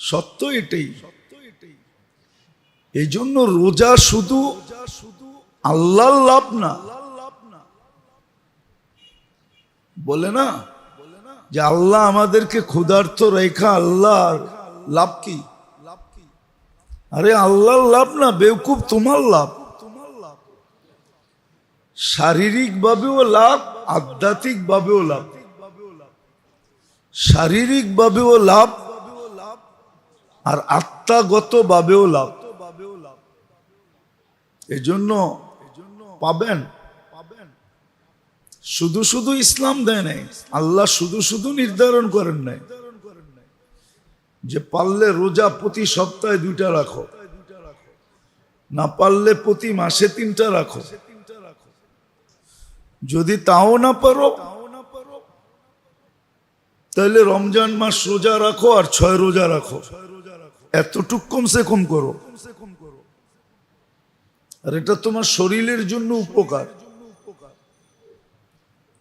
সত্য এটাই। এই জন্য রোজা শুধু আল্লাহর লাভ না, বলে না যে আল্লাহ আমাদেরকে ক্ষুধার্ত রেখা আল্লাহ লাভ কি? আরে আল্লাহর লাভ না বেউকুব তোমার লাভ। শারীরিক ভাবেও লাভ আধ্যাত্মিক ভাবেও লাভ। শারীরিক ভাবেও লাভ আর আত্মাগত ভাবেও লাভ। এই জন্য পাবেন। শুধু শুধু ইসলাম দেয় নাই, আল্লাহ শুধু শুধু নির্ধারণ করেন নাই। যে পারলে রোজা প্রতি সপ্তাহে দুইটা রাখো, না পারলে প্রতি মাসে তিনটা রাখো। যদি তাও না পারো তাহলে রমজান মাস রোজা রাখো আর ছয় রোজা রাখো। এতটুক কমসে কম করো। আর এটা তোমার শরীরের জন্য উপকার।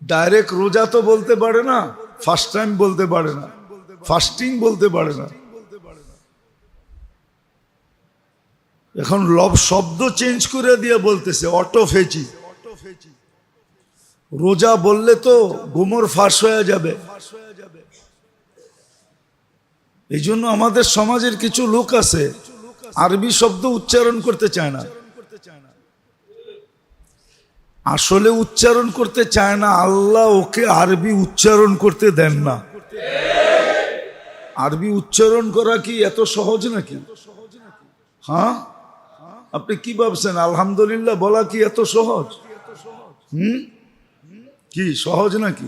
ডাইরেক্ট রোজা তো বলতে পারে না ফার্স্ট টাইম বলতে পারে না ফাস্টিং বলতে পারে না। এখন লব শব্দ চেঞ্জ করে দিয়ে বলতেছে, অটোফেচি। রোজা বললে তো গোমর ফাঁস হয়ে যাবে। এই জন্য আমাদের সমাজের কিছু লোক আছে, আরবি শব্দ উচ্চারণ করতে চায় না। আসলে উচ্চারণ করতে চায় না, আল্লাহ ওকে আরবি উচ্চারণ করতে দেন না। আরবি উচ্চারণ করা কি এত সহজ নাকি? হ্যাঁ? আপনি কি ভাবছেন, আলহামদুলিল্লাহ বলা কি এত সহজ? হুম? কি সহজ নাকি?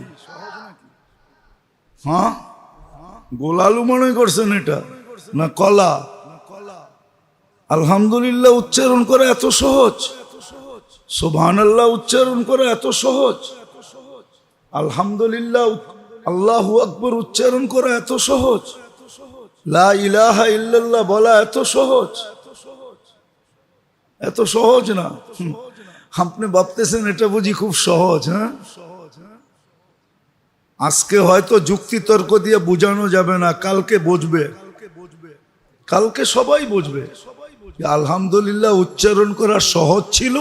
হ্যাঁ? গোলালু মনে করছেন এটা? না কলা? আলহামদুলিল্লাহ উচ্চারণ করা এত সহজ। সোভান আল্লাহ উচ্চারণ করা এত সহজ। আলহামদুলিল্লাহ আল্লাহ আকবর উচ্চারণ করা এত সহজ। লা ইলাহা ইল্লাল্লাহ বলা এত সহজ। এত সহজ না। আপনি ভাবতেছেন এটা বুঝি খুব সহজ হ্যাঁ? আজকে হয়তো যুক্তি তর্ক দিয়ে বোঝানো যাবে না, কালকে বুঝবে। কালকে সবাই বুঝবে। আলহামদুলিল্লাহ উচ্চারণ করা সহজ ছিল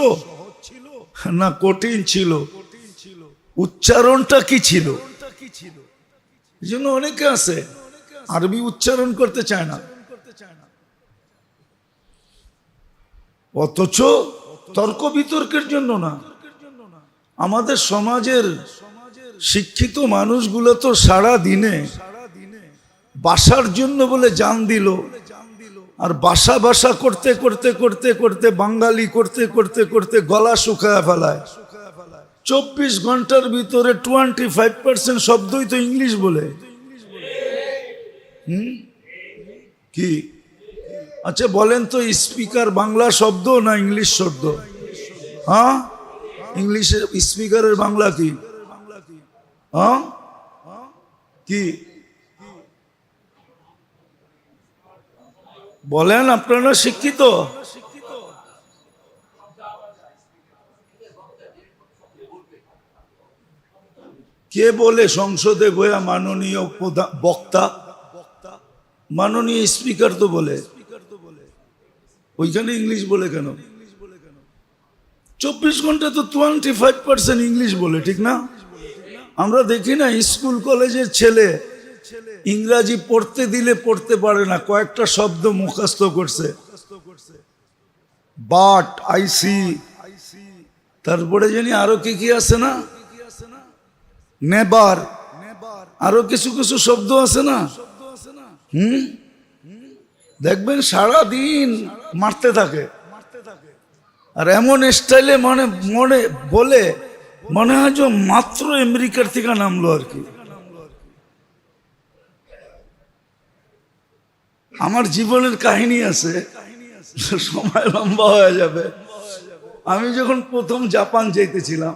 না কঠিন ছিল? উচ্চারণটা কি ছিল? জন্য অনেকে আছে, আরবি উচ্চারণ করতে চায় না। অথচ তর্ক বিতর্কের জন্য না। আমাদের সমাজের শিক্ষিত মানুষগুলো তো সারা দিনে বাসার জন্য বলে জান দিল। আর বাসা বাসা করতে করতে করতে করতে বাঙালি করতে করতে করতে গলা শুকায় ফেলায়। চব্বিশ ঘণ্টার ভিতরে টোয়েন্টি ফাইভ পার্সেন্ট শব্দই তো ইংলিশ বলে। হুম? কি? আচ্ছা বলেন তো, স্পিকার বাংলা শব্দ না ইংলিশ শব্দ? হ্যাঁ? ইংলিশের স্পিকারের বাংলা কি? কি বলেন, আপনারা শিক্ষিত? কে বলে সংসদে গোয়া মাননীয় বক্তা? মাননীয় স্পিকার তো বলে। ওইখানে ইংলিশ বলে কেন? চব্বিশ ঘণ্টা তো টোয়েন্টি ফাইভ পার্সেন্ট ইংলিশ বলে, ঠিক না? আমরা দেখি না, স্কুল কলেজের ছেলে ইংরাজি পড়তে দিলে পড়তে পারে না, কয়েকটা শব্দ মুখস্থ করছে। বাট আইসি তারপরে জানি আরও কি কি আছে না? নেবার। আরও কিছু কিছু শব্দ আছে না? হুম? দেখবেন সারা দিন মারতে থাকে। আর এমন স্টাইলে মানে মনে বলে মনে হয় যে মাত্র আমেরিকার থেকে নামলো আর কি। আমার জীবনের কাহিনী আছে, সময় লম্বা হয়ে যাবে। আমি যখন প্রথম জাপান যাইতেছিলাম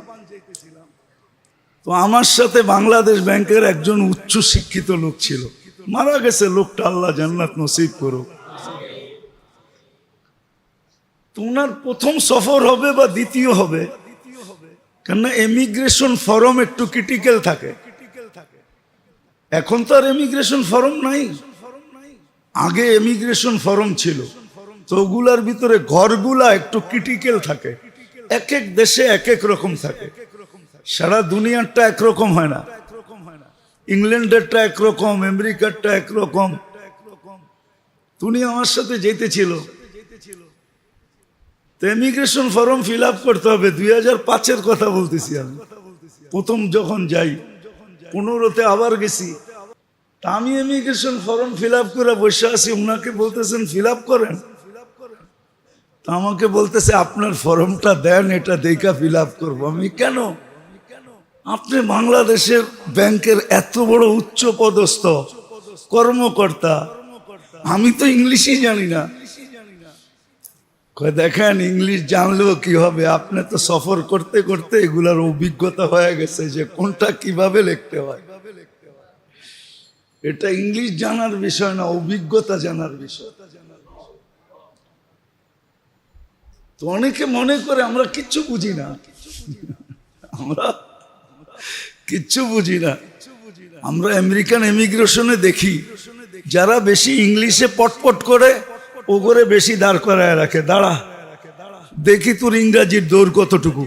তো আমার সাথে বাংলাদেশ ব্যাংকের একজন উচ্চ শিক্ষিত লোক ছিল। মারা গেছে লোকটা, আল্লাহ জান্নাত নসিব করুক। তো প্রথম সফর হবে বা দ্বিতীয় হবে কেননা এমিগ্রেশন ফর্ম একটু ক্রিটিক্যাল থাকে। এখন তো আর এমিগ্রেশন ফর্ম নাই। আগে এমিগ্রেশন ফর্ম ছিল। তো ওগুলার ভিতরে ঘরগুলা একটু ক্রিটিক্যাল থাকে। এক এক দেশে এক এক রকম থাকে। সারা দুনিয়ারটা একরকম হয় না। ইংল্যান্ডেরটা একরকম, আমেরিকারটা একরকম। তুমি আমার সাথে যেতেছিল তো ইমিগ্রেশন ফর্ম ফিল আপ করতে হবে। দুই হাজার পাঁচের কথা বলতেছি আমি। প্রথম যখন যাই, পনেরোতে আবার গেছি। তা আমি ইমিগ্রেশন ফর্ম ফিল আপ করে বসে আছি। ওনাকে বলতেছেন ফিল আপ করেন। তা আমাকে বলতেছে, আপনার ফর্মটা দেন, এটা দেখা ফিল আপ করব। আমি, কেন? আপনি বাংলাদেশের ব্যাংকের এত বড় উচ্চ পদস্থ কর্মকর্তা। আমি তো ইংলিশই জানি না। দেখেন ইংলিশ জানলেও কি হবে? আপনি তো সফর করতে করতে এগুলার অভিজ্ঞতা হয়ে গেছে যে কোনটা কীভাবে লিখতে হয়? এটা ইংলিশ জানার বিষয় না, অভিজ্ঞতা জানার বিষয়। তো অনেকে মনে করে আমরা কিচ্ছু বুঝি না। আমরা কিচ্ছু বুঝি না। আমরা আমেরিকান ইমিগ্রেশনে দেখি, যারা বেশি ইংলিশে পটপট করে ও করে বেশি দাঁড় করায় রাখে, দাঁড়া। দেখি তোর ইংরাজির দৌড় কতটুকু।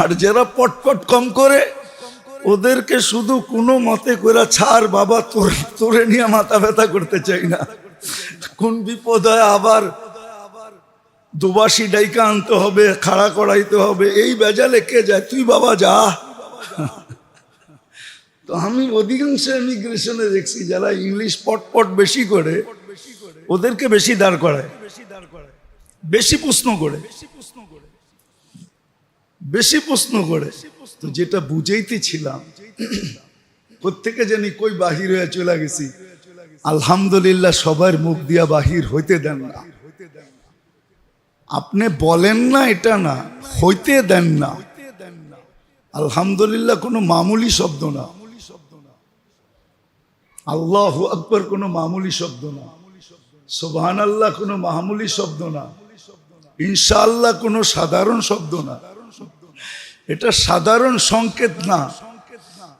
আর যারা পটপট কম করে, ওদেরকে শুধু কোনো মতে করে ছাড় বাবা, তোর তোরে নিয়ে মাথা ব্যথা করতে চাই না। কোন বিপদ হয় আবার দুবাসী ডাইকা আনতে হবে, খাড়া করাইতে হবে, এই বেজালে কে যায়? তুই বাবা যা। তো আমি অধিকাংশ ইমিগ্রেশনে দেখছি, যারা ইংলিশ পটপট বেশি করে ওদেরকে বেশি দাঁড় করায়। বেশি প্রশ্ন করে। বেশি প্রশ্ন করে। তো যেটা বুঝেইতেছিলাম, প্রত্যেকে জানি কই বাহির হয়ে চলে গেছি। আলহামদুলিল্লাহ সবার মুখ দিয়া বাহির হইতে দেন না। আপনি বলেন না এটা না, হইতে দেন না। আলহামদুলিল্লাহ কোনো মামুলি শব্দ না। আল্লাহ আকবর কোনো মামুলি শব্দ না। সোবাহান আল্লাহ কোনো মামুলি শব্দ না। ইনশাআল্লাহ কোনো সাধারণ শব্দ না। এটা সাধারণ সংকেত না।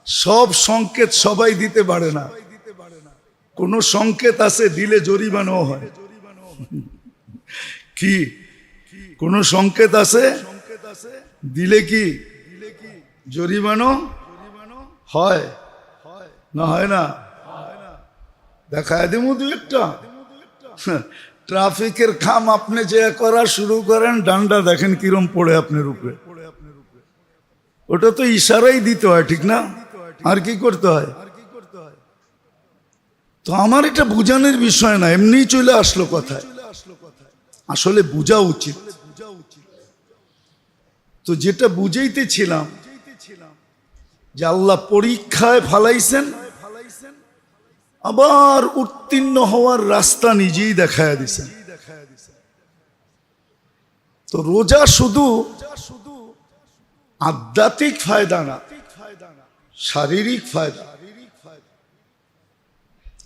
সব সংকেত সবাই দিতে পারে না। কোনো সংকেত আছে, দিলে জরিমানাও হয়। কি? কোনো সংকেত আছে, দিলে কি জরিমানো হয়? না হয় না? দেখায় দেবো দু একটা। ট্রাফিকের খাম আপনি যে করা শুরু করেন, ডান্ডা দেখেন কিরম পড়ে আপনার উপরে। ওটা তো ইশারাই দিতে হয়, ঠিক না? আর কি করতে হয়? তো আমার এটা বুঝানোর বিষয় না এমনি চলে আসলো কথায়। আসলে বোঝা উচিত। তো যেটা বুঝাইতেছিলাম যে আল্লাহ পরীক্ষায় ফালাইছেন আবার উত্তীর্ণ হওয়ার রাস্তা নিজেই দেখায় দিছেন তো রোজা শুধু আধ্যাত্মিক ফায়দা না, শারীরিক ফায়দা।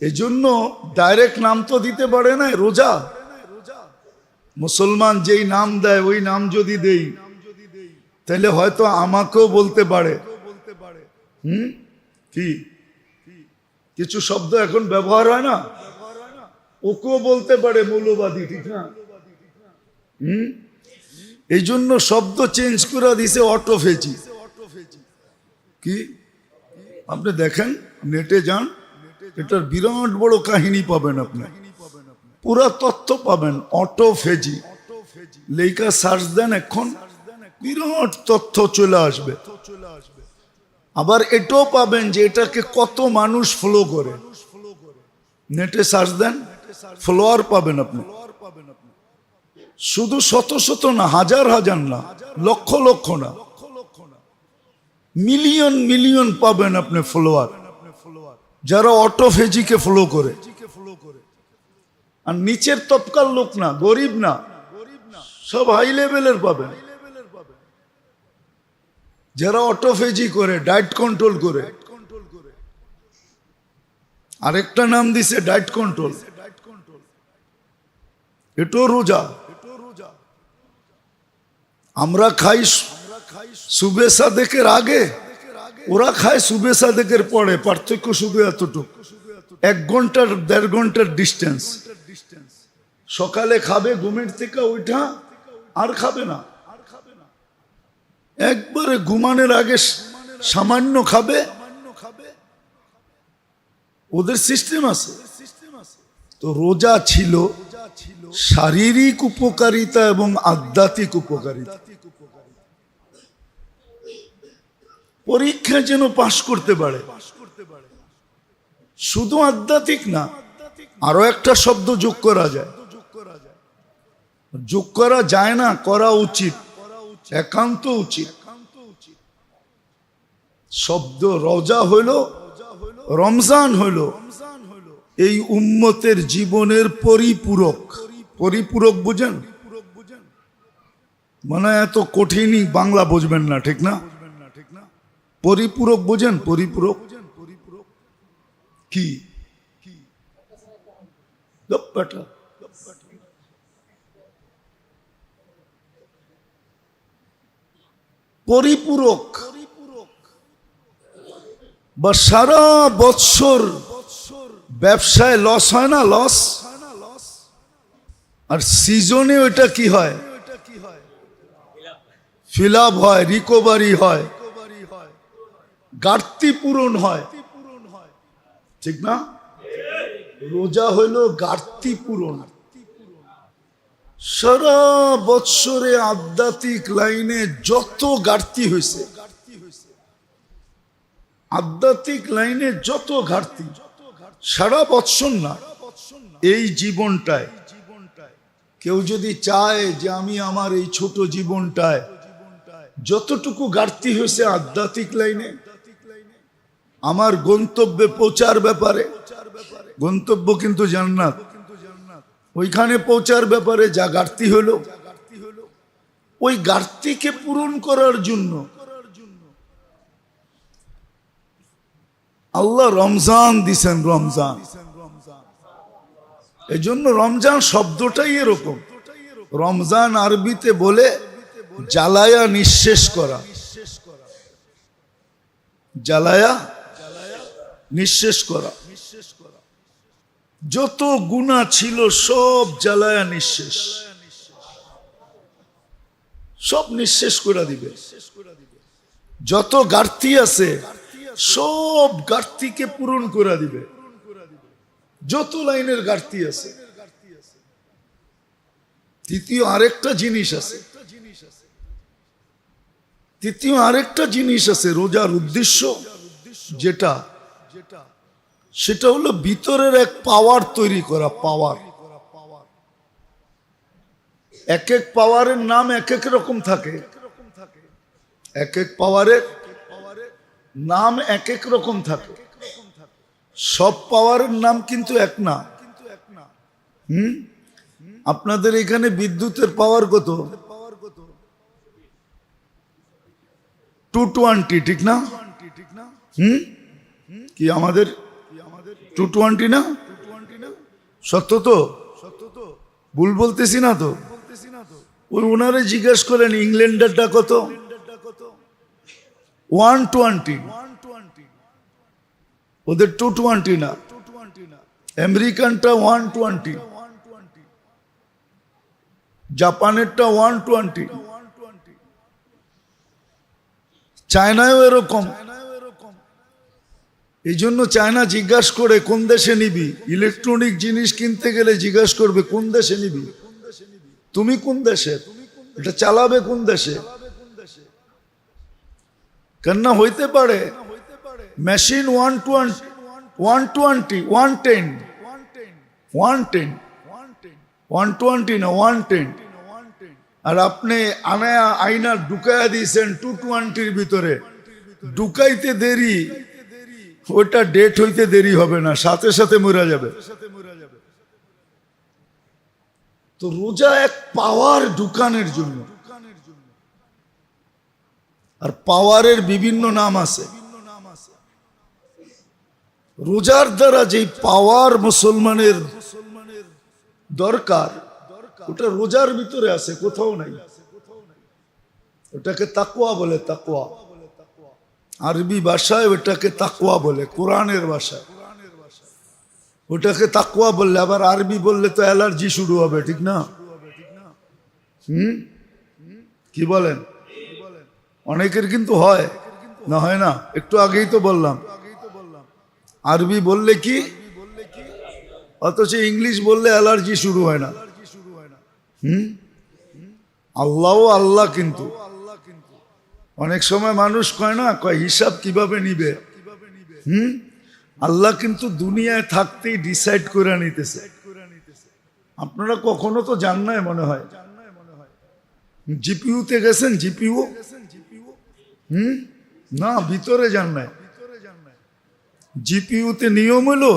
এজন্য ডাইরেক্ট নাম তো দিতে পারে না রোজা। মুসলমান যেই নাম দেয়, ওই নাম যদি দেই, তাহলে হয়তো আমাকেও বলতে পারে। হুম? কি? কিছু শব্দ এখন ব্যবহার হয় না? ওকেও বলতে পারে মৌলবাদী, ঠিক না? হুম? এই জন্য শব্দ চেঞ্জ করে দিছে অটোফেজি কি? আপনি দেখেন, নেটে যান, এটার বিরাট বড় কাহিনী পাবেন আপনি। পুরা তথ্য পাবেন অটোফেজি লেখা সার্চ দেন এখন, বিরাট তথ্য চলে আসবে চলে আসবে। আবার এটাও পাবেন যে এটাকে কত মানুষ ফলো করে। নেটে সার্চ দেন ফলোয়ার পাবেন আপনি। শুধু শত শত না, হাজার হাজার না, লক্ষ লক্ষ না। মিলিয়ন মিলিয়ন পাবেন আপনি ফলোয়ার যারা অটোফেজিকে ফলো করে। আর নিচের তৎকাল লোক না, গরিব না, সব হাই লেভেলের পাবেন। যারা অটোফেজি করে ডায়েট কন্ট্রোল করে। আরেকটা নাম দিছে ডায়েট কন্ট্রোল এটাও রোজা। আমরা খাই সুবে সাদেকের আগে, ওরা খায় সুবে সাদেকের পরে, পার্থক্য শুধু এতটুকু। এক ঘণ্টার, দেড় ঘণ্টার ডিস্টেন্স সকালে খাবে, ঘুমের থেকে ওইটা আর খাবে না। একবারে ঘুমানোর আগে সামান্য খাবে। ওদের সিস্টেম আছে। তো রোজা ছিল শারীরিক উপকারিতা এবং আধ্যাত্মিক উপকারিতা। পরীক্ষা যেন পাশ করতে পারে। শুধু আধ্যাত্মিক না, আরও একটা শব্দ যোগ করা যায়। যোগ করা যায় না, করা উচিত। একান্ত উচিত। শব্দ রোজা হইল, রমজান হইল। এই উম্মতের জীবনের পরিপূরক। পরিপূরক বুঝেন? মানে এত কঠিনই বাংলা বুঝবেন না, ঠিক না? পরিপূরক বুঝেন? পরিপূরক। কি? দপ্পাটা পরিপূরক। বা সারা বৎসর ব্যবসায় লস হয় না? লস আর সিজনে ওইটা কি হয়? ফিল হয় রিকভারি হয়। ঘাটতি পূরণ হয়। ঠিক না? রোজা হইল ঘাটতি পূরণ। সারা বৎসরে আধ্যাত্মিক লাইনে যত ঘাটতি হয়েছে আধ্যাত্মিক লাইনে যত ঘাটতি, সারা বৎসর না, এই জীবনটায়। কেউ যদি চায় যে আমি আমার এই ছোট জীবনটায় যতটুকু ঘাটতি হয়েছে আধ্যাত্মিক লাইনে, আমার গন্তব্যে পৌঁছার ব্যাপারে, গন্তব্য কিন্তু জান্নাত। ওইখানে পৌঁছার ব্যাপারে যা ঘাটতি হলো, ওই ঘাটতিকে পূরণ করার জন্য আল্লাহ রমজান দিছেন রমজান। এই জন্য রমজান শব্দটাই এরকম। রমজান আরবিতে বলে জ্বালায়া নিঃশেষ করা। জ্বালায়া নিঃশেষ করা। যত গুণা ছিল, সব জ্বালায়া নিঃশেষ। সব নিঃশেষ করে দিবে। যত ঘাটতি আছে, সব ঘাটতিকে পূরণ করে দিবে। যত লাইনের ঘাটতি আছে। তৃতীয় আরেকটা জিনিস আছে। তৃতীয় আরেকটা জিনিস আছে, রোজার উদ্দেশ্য যেটা যেটা সেটা হলো ভিতরের এক পাওয়ার তৈরি করা পাওয়ার এক এক পাওয়ারের নাম এক এক রকম থাকে। এক এক পাওয়ারের নাম এক এক রকম থাকে। সব পাওয়ারের নাম কিন্তু এক না। হুম? আপনাদের এখানে বিদ্যুতের পাওয়ার কত? টু টোয়েন্টি ঠিক না? হুম? কি আমাদের টু টোয়েন্টি না? সত্য তো? সত্য তো ভুল বলতেছি না তো? ওই ওনারে জিজ্ঞেস করেন ইংল্যান্ডেরটা কত? One twenty. ওদের টু টোয়েন্টি না। আমেরিকানটা ওয়ান টোয়েন্টি। জাপানেরটা ওয়ান টোয়েন্টি। চায়নায়ও এরকম। এই জন্য চায়না জিজ্ঞাসা করে কোন দেশে নিবি। ইলেকট্রনিক জিনিস কিনতে গেলে জিজ্ঞাসা করবে, কোন দেশে নিবি? তুমি কোন দেশে? এটা চালাবে কোন দেশে? কেননা হইতে পারে, machine one twenty one twenty, one ten one ten, one twenty না, ওয়ান টেন। আর আপনি আনায়া আইনা ঢুকাইয়া দিয়েছেন টু টোয়েন্টির ভিতরে। ঢুকাইতে দেরি ওটা ডেট হইতে দেরি হবে না, সাথে সাথে মরা যাবে। তো রোজা এক পাওয়ার দোকানের জন্য। আর পাওয়ারের বিভিন্ন নাম আছে। রোজার দ্বারা যে পাওয়ার মুসলমানের দরকার, ওটা রোজার ভিতরে আছে, কোথাও নাই। ওটাকে তাকুয়া বলে তাকুয়া আরবি ভাষায় ওটাকে তাকুয়া বলে, কোরআনের ভাষায়। ওটাকে তাকুয়া বললে, আবার আরবি বললে তো অ্যালার্জি শুরু হবে, ঠিক না? হুম? কি বলেন? অনেকের কিন্তু হয়, না হয় না? একটু আগেই তো বললাম। আরবি বললে কি? অথচ ইংলিশ বললে অ্যালার্জি শুরু হয় না। হুম? আল্লাহও আল্লাহ কিন্তু। অনেক সময় মানুষ কয় না, কয়, হিসাব কীভাবে নিবে? হুম? আল্লাহ কিন্তু দুনিয়ায় থাকতেই ডিসাইড করে নিতেছে। আপনারা কখনো তো জান নাই মনে হয়। জিপিউতে গেছেন জিপিউ হুম? না, ভিতরে যান নাই। জিপিউতে নিয়ম হলো,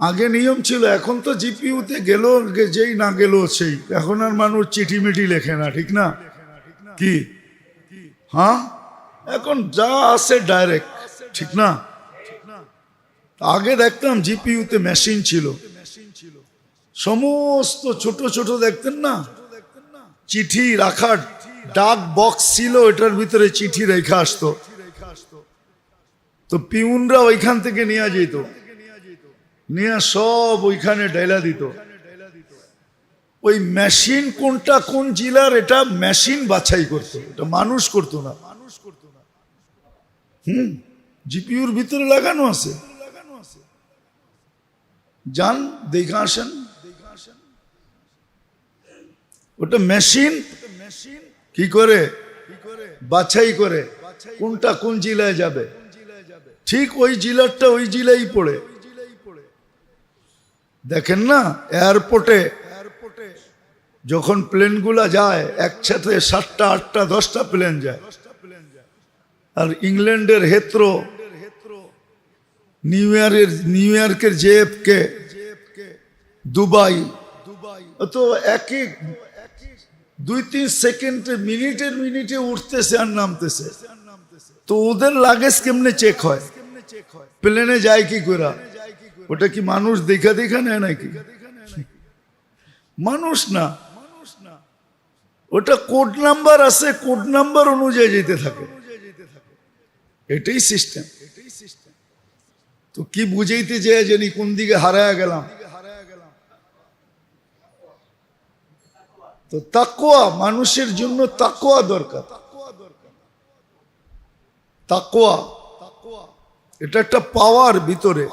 আগে নিয়ম ছিল, এখন তো জিপিউতে গেল, যেই না গেল সেই। এখন আর মানুষ চিঠি মিঠি লেখে না, ঠিক না? কি? হ্যাঁ? এখন যা আছে ডাইরেক্ট ঠিক না? আগে দেখতাম জিপিউতে মেশিন ছিল। সমস্ত ছোট ছোট দেখতেন না? চিঠি রাখার ডাক বক্স ছিল, এটার ভিতরে চিঠি রেখে আসতো। তো পিউনরা ওইখান থেকে নিয়ে যেত। নিয়ে সব ওইখানে ডাইলা দিত। ওই মেশিন কোনটা কোন জেলার, এটা মেশিন বাছাই করতো, এটা মানুষ করতো না। মানুষ করতো না হুম জিপিউর ভিতরে লাগানো আছে। যান, দেখে আসেন। ওটা মেশিন কি করে? বাছাই করে, কোনটা কোন জেলায় যাবে। ঠিক ওই জেলারটা ওই জেলায় পড়ে। দেখেন না এয়ারপোর্টে যখন প্লেনগুলা যায়, একসাথে সাতটা, আটটা, দশটা প্লেন যায়। আর ইংল্যান্ডের হেত্রো নিউ ইয়র্কের নিউ ইয়র্কের জেএফকে, দুবাই তো একই, দুই তিন সেকেন্ডে মিনিটের মিনিটে উঠতেছে আর নামতেছে। তো ওদের লাগেজ কেমনে চেক হয়? প্লেনে যায় কি করে ওটা কি মানুষ দেখা দেখা নেয় নাকি? মানুষ না। ওটা কোড নাম্বার আছে, কোড নাম্বার অনুযায়ী যেতে থাকে। এটাই সিস্টেম। তো কি বুঝাইতে যায় জানি কোন দিকে হারায় গেলাম। তো তাকোয়া মানুষের জন্য তাকোয়া দরকার। তাকোয়া এটা একটা পাওয়ার ভিতরে।